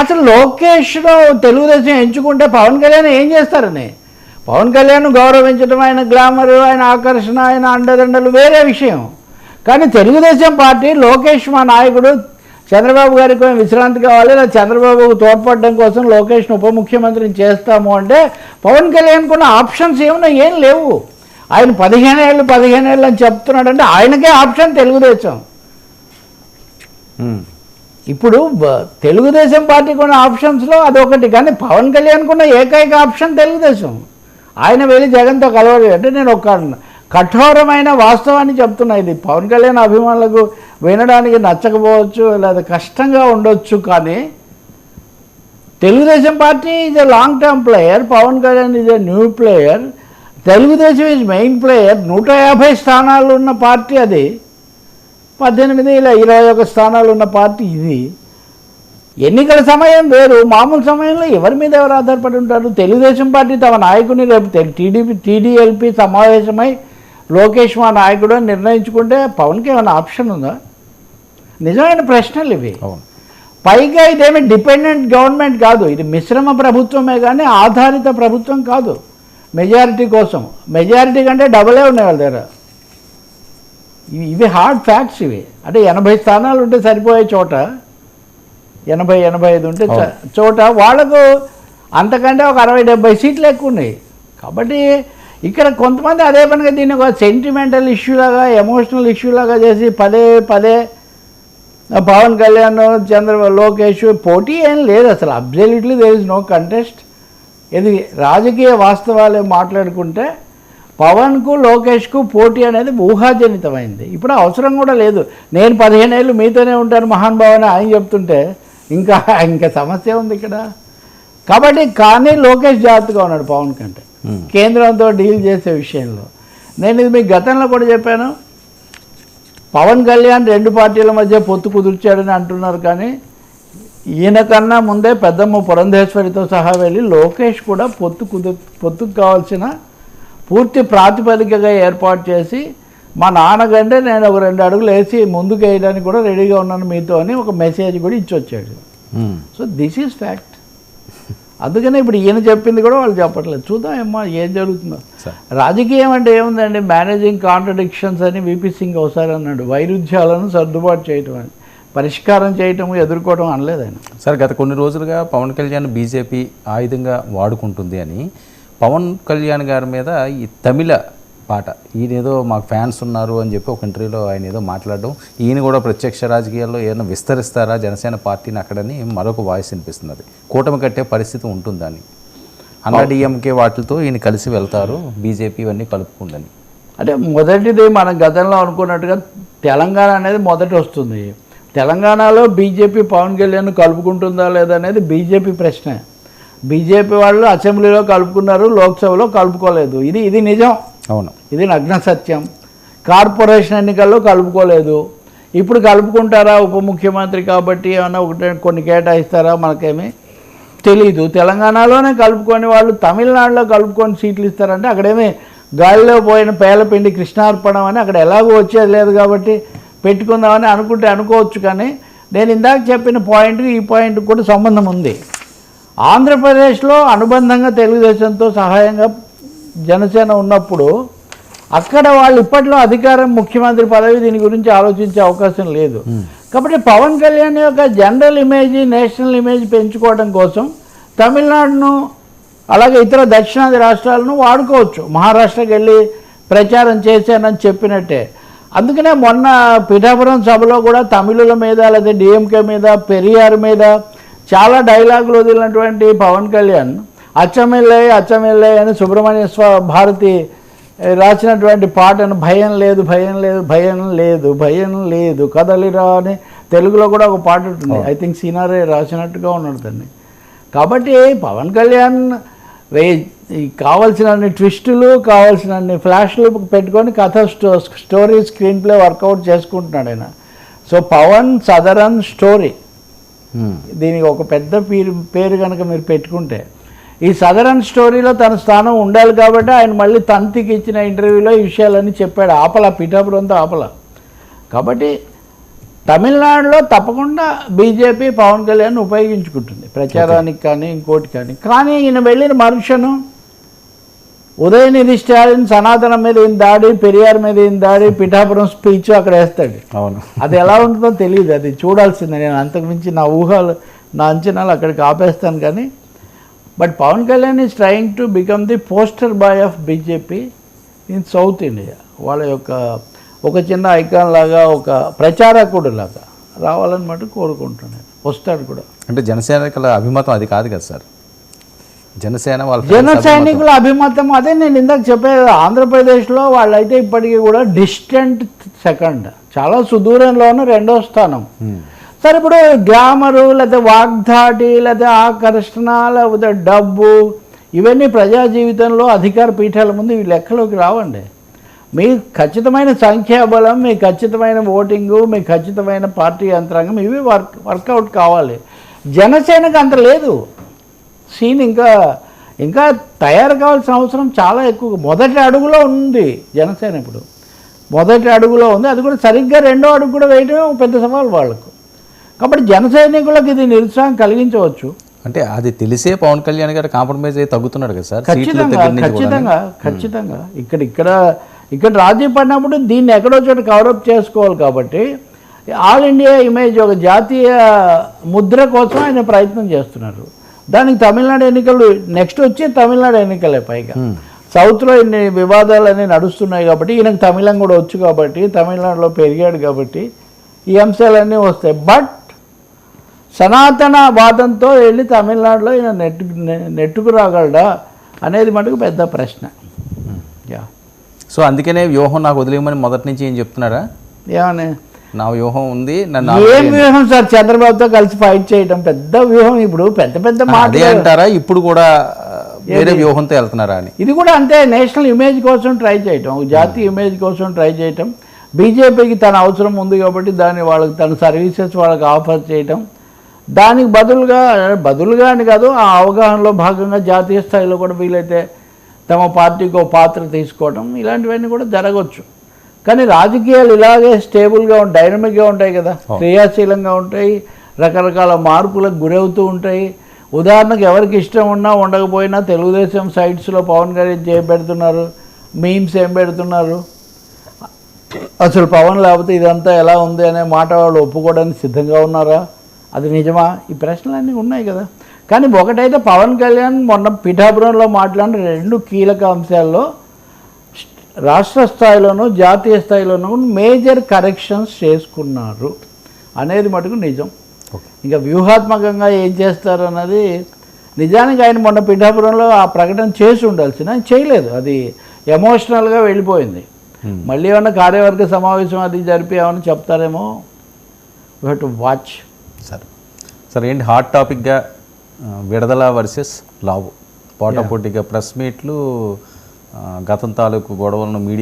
అసలు లోకేష్ను తెలుగుదేశం ఎంచుకుంటే పవన్ కళ్యాణ్ ఏం చేస్తారని? పవన్ కళ్యాణ్ గౌరవించడం ఆయన గ్లామర్ ఆయన ఆకర్షణ ఆయన అండదండలు వేరే విషయం. కానీ తెలుగుదేశం పార్టీ లోకేష్ మా నాయకుడు చంద్రబాబు గారికి విశ్రాంతి కావాలి లేదా చంద్రబాబుకు తోడ్పడడం కోసం లోకేష్ను ఉప ముఖ్యమంత్రిని చేస్తాము అంటే పవన్ కళ్యాణ్ ఉన్న ఆప్షన్స్ ఏమన్నా ఏం లేవు. ఆయన పదిహేను ఏళ్ళు పదిహేను ఏళ్ళు అని చెప్తున్నాడంటే ఆయనకే ఆప్షన్ తెలుగుదేశం. ఇప్పుడు తెలుగుదేశం పార్టీకి ఉన్న ఆప్షన్స్లో అదొకటి కానీ పవన్ కళ్యాణ్ ఉన్న ఏకైక ఆప్షన్ తెలుగుదేశం. ఆయన వెళ్ళి జగన్తో కలవడం అంటే నేను ఒక కఠోరమైన వాస్తవాన్ని చెప్తున్నా. ఇది పవన్ కళ్యాణ్ అభిమానులకు వినడానికి నచ్చకపోవచ్చు లేదా కష్టంగా ఉండొచ్చు కానీ Telugu Desam party is a long term player Pavan Kalyan is a new player Telugu Desam is main player నూట యాభై స్థానాలు ఉన్న పార్టీ అది. పద్దెనిమిది ఇలా ఇరవై ఒక స్థానాలు ఉన్న పార్టీ ఇది. ఎన్నికల సమయం వేరు. మామూలు సమయంలో ఎవరి మీద ఎవరు ఆధారపడి ఉంటారు? తెలుగుదేశం పార్టీ తమ నాయకుని రేపు టీడీపీ టీడీఎల్పీ సమావేశమై లోకేష్ మా నాయకుడు అని నిర్ణయించుకుంటే పవన్కి ఏమైనా ఆప్షన్ ఉందా? నిజమైన ప్రశ్నలు ఇవి. పైగా ఇదేమి డిపెండెంట్ గవర్నమెంట్ కాదు. ఇది మిశ్రమ ప్రభుత్వమే కానీ ఆధారిత ప్రభుత్వం కాదు. మెజారిటీ కోసం. మెజారిటీ కంటే డబలే ఉన్నాయి వాళ్ళ దగ్గర. ఇవి ఇవి హార్డ్ ఫ్యాక్ట్స్ ఇవి. అంటే ఎనభై స్థానాలు ఉంటే సరిపోయే చోట ఎనభై ఎనభై ఐదు ఉంటే చోట వాళ్ళకు అంతకంటే ఒక అరవై డెబ్బై సీట్లు ఎక్కువ ఉన్నాయి. కాబట్టి ఇక్కడ కొంతమంది అదే పనిగా దీన్ని ఒక సెంటిమెంటల్ ఇష్యూ లాగా ఎమోషనల్ ఇష్యూ లాగా చేసి పదే పదే పవన్ కళ్యాణ్ చంద్ర లోకేష్ పోటీ ఏం లేదు అసలు. Absolutely there is no contest ఇది రాజకీయ వాస్తవాలే మాట్లాడుకుంటే పవన్కు లోకేష్కు పోటీ అనేది ఊహాజనితమైంది. ఇప్పుడు అవసరం కూడా లేదు. నేను పదిహేను ఏళ్ళు మీతోనే ఉంటాను మహాన్ భావన ఆయన చెప్తుంటే ఇంకా ఇంకా సమస్య ఉంది ఇక్కడ. కాబట్టి కానీ లోకేష్ జాగ్రత్తగా ఉన్నాడు పవన్ కంటే. కేంద్రంతో డీల్ చేసే విషయంలో. నేను ఇది మీకు గతంలో కూడా చెప్పాను. పవన్ కళ్యాణ్ రెండు పార్టీల మధ్య పొత్తు కుదుర్చాడని అంటున్నారు కానీ ఈయన కన్నా ముందే పెద్దమ్మ పురంధేశ్వరితో సహా వెళ్ళి లోకేష్ కూడా పొత్తు కుదు పొత్తుకు కావాల్సిన పూర్తి ప్రాతిపదికగా ఏర్పాటు చేసి మా నాన్నకంటే నేను ఒక రెండు అడుగులు వేసి ముందుకు వేయడానికి కూడా రెడీగా ఉన్నాను మీతో అని ఒక మెసేజ్ కూడా ఇచ్చి వచ్చాడు ఉమ్. So this is fact. అందుకనే ఇప్పుడు ఈయన చెప్పింది కూడా వాళ్ళు చెప్పట్లేదు. చూద్దాం ఏమ్మా ఏం జరుగుతుందో. రాజకీయం అంటే ఏముందండి? మేనేజింగ్ కాంట్రడిక్షన్స్ అని విపి సింగ్ ఒకసారి అన్నాడు. వైరుధ్యాలను సర్దుబాటు చేయటం అని. పరిష్కారం చేయటం ఎదుర్కోవటం అనలేదు ఆయన. సార్ గత కొన్ని రోజులుగా పవన్ కళ్యాణ్ బీజేపీ ఆయుధంగా వాడుకుంటుంది అని పవన్ కళ్యాణ్ గారి మీద ఈ తమిళ పాట ఈయన ఏదో మాకు ఫ్యాన్స్ ఉన్నారు అని చెప్పి ఒక ఇంటర్వ్యూలో ఆయన ఏదో మాట్లాడడం ఈయన కూడా ప్రత్యక్ష రాజకీయాల్లో ఏమైనా విస్తరిస్తారా జనసేన పార్టీని అక్కడని మరొక వాయిస్ వినిపిస్తున్నది కూటమి కట్టే పరిస్థితి ఉంటుందని. అన్నా డిఎంకే వాటితో ఈయన కలిసి వెళ్తారు బీజేపీ ఇవన్నీ కలుపుకుందని. అంటే మొదటిది మనం గతంలో అనుకున్నట్టుగా తెలంగాణ అనేది మొదట వస్తుంది. తెలంగాణలో బీజేపీ పవన్ కళ్యాణ్ కలుపుకుంటుందా లేదా అనేది బీజేపీ ప్రశ్న. బీజేపీ వాళ్ళు అసెంబ్లీలో కలుపుకున్నారు లోక్సభలో కలుపుకోలేదు. ఇది ఇది నిజం. అవును. ఇది నగ్న సత్యం. కార్పొరేషన్ ఎన్నికల్లో కలుపుకోలేదు. ఇప్పుడు కలుపుకుంటారా ఉప ముఖ్యమంత్రి కాబట్టి ఏమన్నా ఒకటి కొన్ని కేటాయిస్తారా? మనకేమీ తెలీదు. తెలంగాణలోనే కలుపుకొని వాళ్ళు తమిళనాడులో కలుపుకొని సీట్లు ఇస్తారంటే అక్కడేమి గాలిలో పోయిన పేలపిండి కృష్ణార్పణం అని అక్కడ ఎలాగో వచ్చేది లేదు కాబట్టి పెట్టుకుందామని అనుకుంటే అనుకోవచ్చు కానీ నేను ఇందాక చెప్పిన పాయింట్కి ఈ పాయింట్కి కూడా సంబంధం ఉంది. ఆంధ్రప్రదేశ్లో అనుబంధంగా తెలుగుదేశంతో సహాయంగా జనసేన ఉన్నప్పుడు అక్కడ వాళ్ళు ఇప్పట్లో అధికారం ముఖ్యమంత్రి పదవి దీని గురించి ఆలోచించే అవకాశం లేదు. కాబట్టి పవన్ కళ్యాణ్ యొక్క జనరల్ ఇమేజ్ నేషనల్ ఇమేజ్ పెంచుకోవడం కోసం తమిళనాడును అలాగే ఇతర దక్షిణాది రాష్ట్రాలను వాడుకోవచ్చు. మహారాష్ట్రకి వెళ్ళి ప్రచారం చేశానని చెప్పినట్టే. అందుకనే మొన్న పిఠాపురం సభలో కూడా తమిళుల మీద లేదా డిఎంకే మీద పెరియార్ మీద చాలా డైలాగులు వదిలినటువంటి పవన్ కళ్యాణ్ అచ్చమెల్లే అచ్చమెల్లే అని సుబ్రహ్మణ్య భారతి రాసినటువంటి పాటను భయం లేదు భయం లేదు భయం లేదు భయం లేదు కదలిరా అని తెలుగులో కూడా ఒక పాట ఉంటుంది. ఐ థింక్ సీనారే రాసినట్టుగా ఉన్నాడు దాన్ని. కాబట్టి పవన్ కళ్యాణ్ వే ఈ కావాల్సినన్ని ట్విస్టులు కావాల్సినన్ని ఫ్లాష్లు పెట్టుకొని కథ స్టో స్టోరీ స్క్రీన్ ప్లే వర్కౌట్ చేసుకుంటున్నాడు ఆయన. So Pawan southern story. Hmm. దీనికి ఒక పెద్ద పేరు పేరు కనుక మీరు పెట్టుకుంటే ఈ సదరన్ స్టోరీలో తన స్థానం ఉండాలి కాబట్టి ఆయన మళ్ళీ తంతికి ఇచ్చిన ఇంటర్వ్యూలో ఈ విషయాలన్నీ చెప్పాడు. ఆపల పిఠాపురంతో ఆపల. కాబట్టి తమిళనాడులో తప్పకుండా బీజేపీ పవన్ కళ్యాణ్ ఉపయోగించుకుంటుంది. ప్రచారానికి కానీ ఇంకోటి కానీ. కానీ ఈయన వెళ్ళిన మనుషును ఉదయనిధి స్టాలిన్ సనాతనం మీద ఈయన దాడి పెరియార్ మీద ఈయన దాడి పిఠాపురం స్పీచ్ అక్కడ వేస్తాడు. అవును. అది ఎలా ఉంటుందో తెలియదు అది చూడాల్సిందే. నేను అంతకుమించి నా ఊహలు నా అంచనాలు అక్కడికి ఆపేస్తాను కానీ but Pawan Kalyan is trying to become the poster boy of BJP in south India వాళ్ళ యొక్క ఒక చిన్న ఐకాన్ లాగా ఒక ప్రచారకుడు లాగా రావాలని మటు కోరుకుంటున్నాను. వస్తాడు కూడా. అంటే జనసేనకుల అభిమతం అది కాదు కదా సార్? జనసేన వాళ్ళ జన. సైనికుల అభిమతం అదే నేను ఇందాక చెప్పేది. ఆంధ్రప్రదేశ్లో వాళ్ళైతే ఇప్పటికీ కూడా డిస్టెంట్ సెకండ్ చాలా సుదూరంలోనూ రెండో స్థానం. Hmm. సరే ఇప్పుడు గ్లామరు లేకపోతే వాగ్దాటి లేకపోతే ఆకర్షణ లేకపోతే డబ్బు ఇవన్నీ ప్రజా జీవితంలో అధికార పీఠాల ముందు ఈ లెక్కలోకి రావండి. మీ ఖచ్చితమైన సంఖ్యాబలం మీ ఖచ్చితమైన ఓటింగు మీ ఖచ్చితమైన పార్టీ యంత్రాంగం ఇవి వర్క్ వర్కౌట్ కావాలి. జనసేనకు అంత లేదు. సీన్ ఇంకా ఇంకా తయారు కావాల్సిన అవసరం చాలా ఎక్కువ మొదటి అడుగులో ఉంది జనసేన ఇప్పుడు. మొదటి అడుగులో ఉంది అది కూడా సరిగ్గా రెండో అడుగు కూడా వేయడం పెద్ద సవాల్ వాళ్ళకు. కాబట్టి జన సైనికులకు ఇది నిరుత్సాహం కలిగించవచ్చు. అంటే అది తెలిసే పవన్ కళ్యాణ్ గారు కాంప్రమైజ్ అయ్యి తగ్గుతున్నాడు కదా సార్? ఖచ్చితంగా ఖచ్చితంగా ఖచ్చితంగా. ఇక్కడ ఇక్కడ ఇక్కడ రాజీ పడినప్పుడు దీన్ని ఎక్కడో చోట కవరప్ చేసుకోవాలి కాబట్టి ఆల్ ఇండియా ఇమేజ్ ఒక జాతీయ ముద్ర కోసం ఆయన ప్రయత్నం చేస్తున్నారు. దానికి తమిళనాడు ఎన్నికలు నెక్స్ట్ వచ్చే తమిళనాడు ఎన్నికలే పైగా. సౌత్లో ఇన్ని వివాదాలన్నీ నడుస్తున్నాయి కాబట్టి ఈయనకు తమిళం కూడా వచ్చు కాబట్టి తమిళనాడులో పెరిగాడు కాబట్టి ఈ అంశాలన్నీ వస్తాయి. బట్ సనాతన వాదంతో వెళ్ళి తమిళనాడులో ఈయన నెట్టు నెట్టుకు రాగలడా అనేది మటుకు పెద్ద ప్రశ్న. యా సో అందుకనే వ్యూహం నాకు వదిలేయమని మొదటి నుంచి ఏం చెప్తున్నారా? ఏమని? నా వ్యూహం ఉంది నన్ను ఏం వ్యూహం సార్? చంద్రబాబుతో కలిసి ఫైట్ చేయడం పెద్ద వ్యూహం ఇప్పుడు పెద్ద పెద్ద అదే మాటలు. అంటారా? ఇప్పుడు కూడా వేరే వ్యూహంతో వెళ్తున్నారా అని. ఇది కూడా అంతే నేషనల్ ఇమేజ్ కోసం ట్రై చేయటం జాతీయ ఇమేజ్ కోసం ట్రై చేయటం. బీజేపీకి తన అవసరం ఉంది కాబట్టి దాన్ని వాళ్ళకి తన సర్వీసెస్ వాళ్ళకి ఆఫర్ చేయటం. దానికి బదులుగా బదులుగా అని కాదు ఆ అవగాహనలో భాగంగా జాతీయ స్థాయిలో కూడా వీలైతే తమ పార్టీకి ఒక పాత్ర తీసుకోవడం ఇలాంటివన్నీ కూడా జరగవచ్చు కానీ రాజకీయాలు ఇలాగే స్టేబుల్గా డైనమిక్గా ఉంటాయి కదా. క్రియాశీలంగా ఉంటాయి రకరకాల మార్పులకు గురవుతూ ఉంటాయి. ఉదాహరణకు ఎవరికి ఇష్టం ఉన్నా ఉండకపోయినా తెలుగుదేశం సైట్స్లో పవన్ గారు ఏం చేపెడుతున్నారు మీమ్స్ ఏం పెడుతున్నారు? అసలు పవన్ లేకపోతే ఇదంతా ఎలా ఉంది అనే మాట వాళ్ళు ఒప్పుకోవడానికి సిద్ధంగా ఉన్నారా? అది నిజమా? ఈ ప్రశ్నలన్నీ ఉన్నాయి కదా. కానీ ఒకటైతే పవన్ కళ్యాణ్ మొన్న పిఠాపురంలో మాట్లాడిన రెండు కీలక అంశాల్లో రాష్ట్ర స్థాయిలోనూ జాతీయ స్థాయిలోనూ మేజర్ కరెక్షన్స్ చేసుకున్నారు. అనేది మటుకు నిజం. ఇంకా వ్యూహాత్మకంగా ఏం చేస్తారు అన్నది నిజానికి ఆయన మొన్న పిఠాపురంలో ఆ ప్రకటన చేసి ఉండాల్సిన ఆయన చేయలేదు. అది ఎమోషనల్గా వెళ్ళిపోయింది. మళ్ళీ ఏమన్నా కార్యవర్గ సమావేశం అది జరిపి ఏమన్నా చెప్తారేమో? వీ టు వాచ్ సరే. సరే ఏంటి హాట్ టాపిక్గా విడదల వర్సెస్ లావు. పోటాపోటీగా ప్రెస్ మీట్లు గతం తాలూకు గొడవలను మీడియా